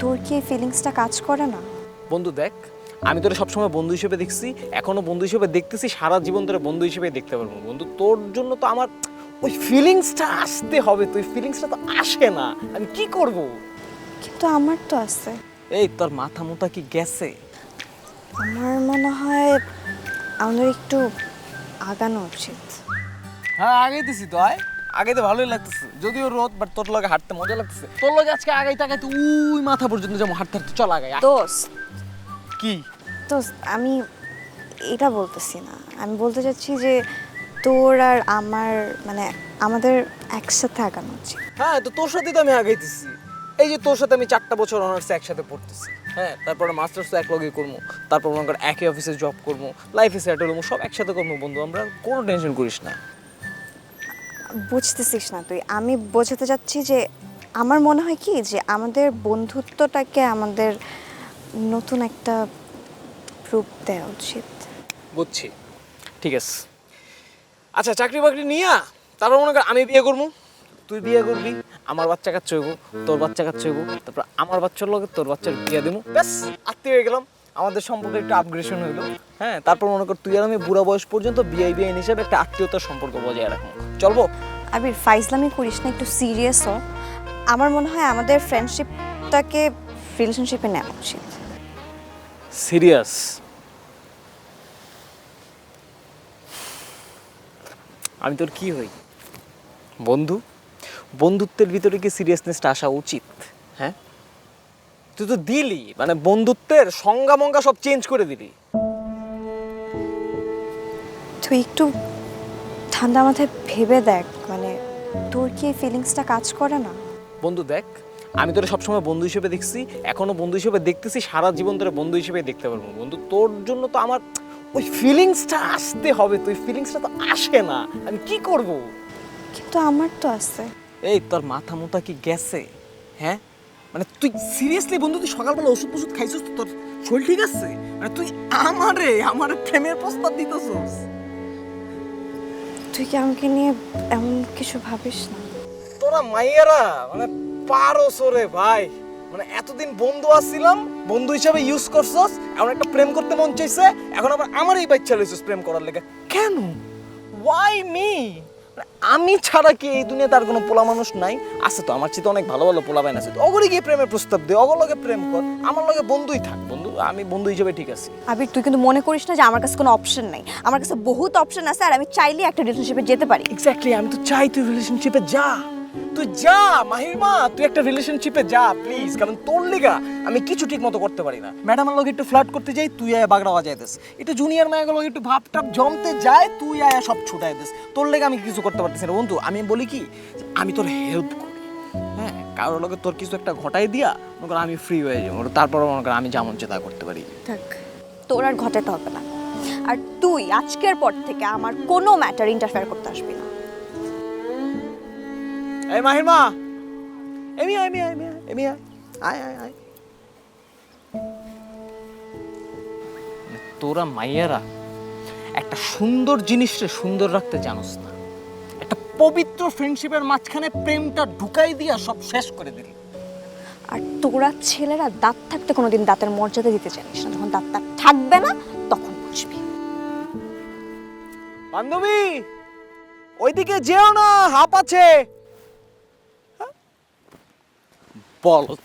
তোর কি এই ফিলিংসটা কাজ করে না? বন্ধু দেখ আমি তোরা সবসময় বন্ধু হিসেবে দেখছি এখনও বন্ধু হিসেবে দেখতেছি সারা জীবন তোরা বন্ধু হিসেবে দেখতে পারব। বন্ধু তোর জন্য তো আমার ওই ফিলিংসটা আসতে হবে তো ওই ফিলিংসটা তো আসে না আমি কি করব? কিন্তু আমার তো আছে। এই তোর মাথা মুথা কি গেছে? আমার মনে হয় আমাদের একটু আগানো উচিত। হ্যাঁ আগে দিছি তো আয়। আগে তো ভালোই লাগতেছে। যদিও রোদ বাট তোর লগে হাঁটতে মজা লাগতেছে। তোর লগে আজকে আগাইতে আগাইতে উই মাথা পর্যন্ত যেমন হাঁটতে হাঁটতে চল আগাই। দোস্ত। কি? দোস্ত আমি এটা বলতেছি না। আমি বলতে চাচ্ছি যে তোর আর আমার মানে আমাদের একসাথে আগানো উচিত। হ্যাঁ তো তোর সাথে তো আমি আগাইতেছি। এই যে তোর সাথে আমি চারটা বছর অনার্সে একসাথে পড়তেছি। হ্যাঁ তারপরে মাস্টার্স তো এক লগে করব। তারপর মনে কর একই অফিসে জব করব। লাইফে সেটেল হব সব একসাথে করব। বন্ধু আমরা কোনো টেনশন করিস না। বুঝতেছিস না তুই। আমি বোঝাতে চাচ্ছি যে, আমার মনে হয় কি যে, আমাদের বন্ধুত্বটাকে আমাদের নতুন একটা রূপ দেওয়া উচিত। বুঝছি। ঠিক আছে। আচ্ছা চাকরি বাকরি নিয়া তারপর মনে কর আমি বিয়ে করব। তুই বিয়ে করবি, আমার বাচ্চা কাচ্চা হইব, তোর বাচ্চা কাচ্চা হইব, তারপর আমার বাচ্চার লগে তোর বাচ্চার বিয়ে দেবো ব্যাস, আত্মীয় হয়ে গেলাম। আমাদের সম্পর্কে একটু আপগ্রেশন হইল। হ্যাঁ তারপর মনে কর তুই আর আমি বুড়া বয়স পর্যন্ত বিআই বিআইন হিসেবে একটা আত্মীয়তার সম্পর্ক বজায় রাখব। চলবো? আবির ফাইজলামি করিস না একটু সিরিয়াস হ। আমার মনে হয় আমাদের ফ্রেন্ডশিপটাকে রিলেশনশিপে নেওয়া উচিত। সিরিয়াস আমি তোর কি হই? বন্ধু? বন্ধুত্বের ভিতরে কি সিরিয়াসনেসটা আসা উচিত? হ্যাঁ? তুই তো দিলি মানে বন্ধুত্বের সংজ্ঞা মঙ্গা সব চেঞ্জ করে দিলি। তুই একটু ঠান্ডা মাথায় ভেবে দেখ মানে তোর কি এই ফিলিংসটা কাজ করে না? বন্ধু দেখ আমি তোরা সবসময় বন্ধু হিসেবে দেখছি এখনও বন্ধু হিসেবে দেখতেছি সারা জীবন ধরে বন্ধু হিসেবে দেখতে পারব। বন্ধু তোর জন্য তো আমার ওই ফিলিংসটা আসতে হবে তো ওই ফিলিংসটা তো আসে না আমি কি করব? কিন্তু আমার তো আছে। এই তোর মাথা মুথা কি গেছে? হ্যাঁ? মানে তুই সিরিয়াসলি বন্ধু তুই সকালবেলা ওষুধ ওষুধ খাইছিস তো তোর শরীর ঠিক আছে? মানে তুই আমারে আমার প্রেমের প্রস্তাব দিতেছস। তুই কি আমাকে নিয়ে এমন কিছু ভাবিস না? তোরা মাইয়ারা মানে পারো সরে ভাই। মানে এতদিন বন্ধু আসছিলাম বন্ধু হিসাবে ইউজ করছস এখন একটা প্রেম করতে মন চাইছে এখন আবার আমার এই বাচ্চা লইছস প্রেম করার লেগে। কেন? ওয়াই মি আমি ছাড়া কি এই দুনিয়াতে আর কোনো পোলা মানুষ নাই? আছে তো আমার চেয়ে অনেক ভালো ভালো পোলা বাইন আছে। অগরে গিয়ে প্রেমের প্রস্তাব দে অগর লগে প্রেম কর আমার লগে বন্ধুই থাক। বন্ধু আমি বন্ধু হিসেবে ঠিক আছি। আবির তুই কিন্তু মনে করিস না যে আমার কাছে কোনো অপশন নাই। আমার কাছে বহুত অপশন আছে আর আমি চাইলে একটা রিলেশনশিপে যেতে পারি। এক্স্যাক্টলি আমি তো চাই তুই রিলেশনশিপে যা। তুই যা মাহিরমা তুই একটা রিলেশনশিপে যা প্লিজ কারণ তোর লিগা আমি কিছু ঠিক মতো করতে পারি না। ম্যাডামের লগে একটু ফ্লার্ট করতে যাই, তুই আয়া বাগড়া বাজাই দিস। একটু জুনিয়র মায়াগুলো একটু ভাব টাপ জমতে যায় তুই আয়া সব ছুটাই দিস। তোর লেগে আমি কিছু করতে পারতেছি না। বন্ধু, আমি বলি কি, আমি তোর হেল্প করি। হ্যাঁ কারোর লগে তোর কিছু একটা ঘটাই দিয়া, মনে কর আমি ফ্রি হয়ে যাব। তারপর মনে কর আমি যেমন চেতা করতে পারি। থাক, তোর আর ঘটাতে হবে না। আর তুই আজকের পর থেকে আমার কোনো ম্যাটার ইন্টারফেয়ার করতে আসবি না। এই মাহিরমা এমি আয় এমি আয় এমি আয় এমি আয় আয় আয় আয় তোরা মাইয়ারা একটা সুন্দর জিনিসটা সুন্দর রাখতে জানোস না। একটা পবিত্র ফ্রেন্ডশিপের মাঝখানে প্রেমটা ঢুকাই দিয়া সব শেষ করে দিলি। আর তোরা ছেলেরা দাঁত থাকতে কোনোদিন দাঁতের মর্যাদা দিতে জানিস না। যখন দাঁতটা থাকবে না তখন বুঝবি। বান্ধবী ওইদিকে যেও না হাপ আছে। বলত